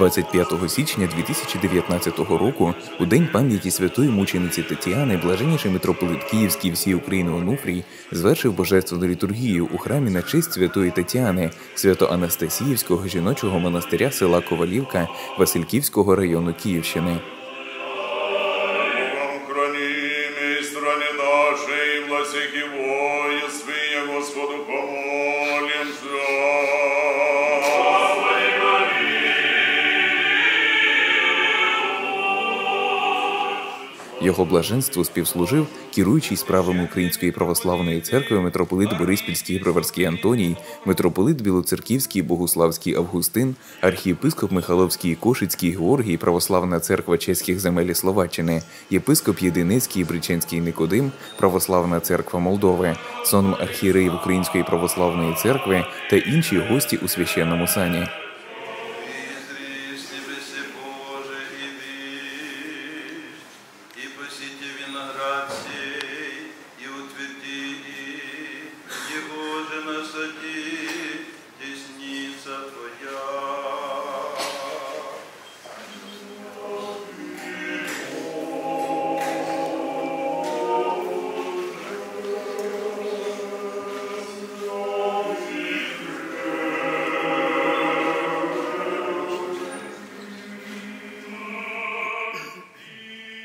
25 січня 2019 року, у день пам'яті святої мучениці Тетяни, блаженніший митрополит Київський всій України Онуфрій звершив божественну літургію у храмі на честь святої Тетяни, свято-Анастасіївського жіночого монастиря села Ковалівка Васильківського району Київщини. Храними стране нашей, власяки Його блаженству співслужив керуючий справами Української православної церкви митрополит Бориспільський Броварський Антоній, митрополит Білоцерківський Богуславський Августин, архієпископ Михайловський Кошицький Георгій, Православна церква чеських земель Словаччини, єпископ Єдиницький Бриченський Никодим, Православна церква Молдови, сонм архієреїв Української православної церкви та інші гості у священному сані. another uh,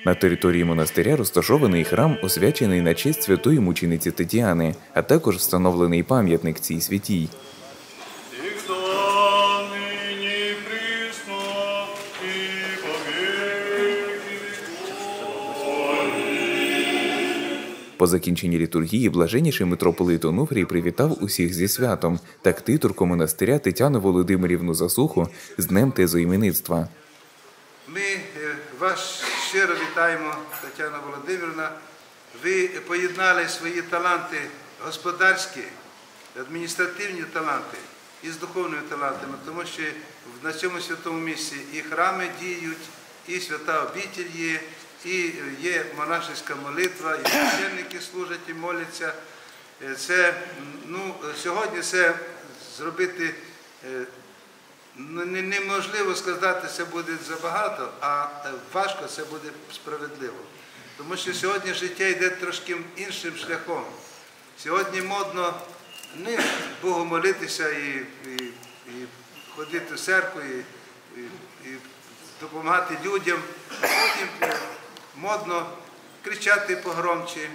На території монастиря розташований храм, освячений на честь святої мучениці Тетяни, а також встановлений пам'ятник цій святій. По закінченні літургії блаженніший митрополит Онуфрій привітав усіх зі святом та ктиторку монастиря Тетяну Володимирівну Засуху з днем тезоіменництва. Ми е, вас щиро вітаємо, Тетяна Володимирівна. Ви поєднали свої таланти господарські, адміністративні таланти із духовними талантами, тому що на цьому святому місці і храми діють, і свята обітель є, і є монашеська молитва, і священники служать і моляться. Е, Це ну, сьогодні це зробити е, неможливо сказати, це буде забагато, а е, важко це буде справедливо. Тому що сьогодні життя йде трошки іншим шляхом. Сьогодні модно не Богу молитися і, і, і ходити в церкву, і, і, і допомагати людям. Потім е, модно кричати погромче,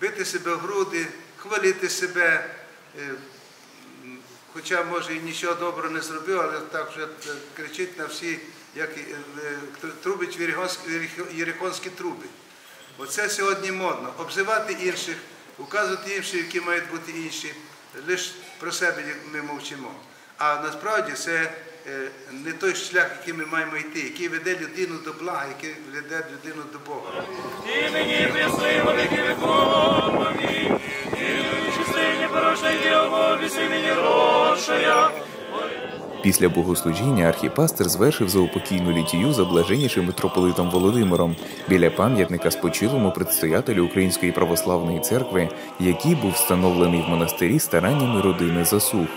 бити себе в груди, хвалити себе. Хоча може і нічого доброго не зробив, але так вже кричить на всі, як е, трубить єрихонські труби. Оце сьогодні модно. Обзивати інших, указувати іншим, які мають бути інші. Лише про себе ми мовчимо. А насправді це е, не той шлях, який ми маємо йти, який веде людину до блага, який веде людину до Бога. Після богослужіння архіпастер звершив заупокійну літію за блаженнішим митрополитом Володимиром біля пам'ятника спочилому предстоятелю Української православної церкви, який був встановлений в монастирі стараннями родини засух.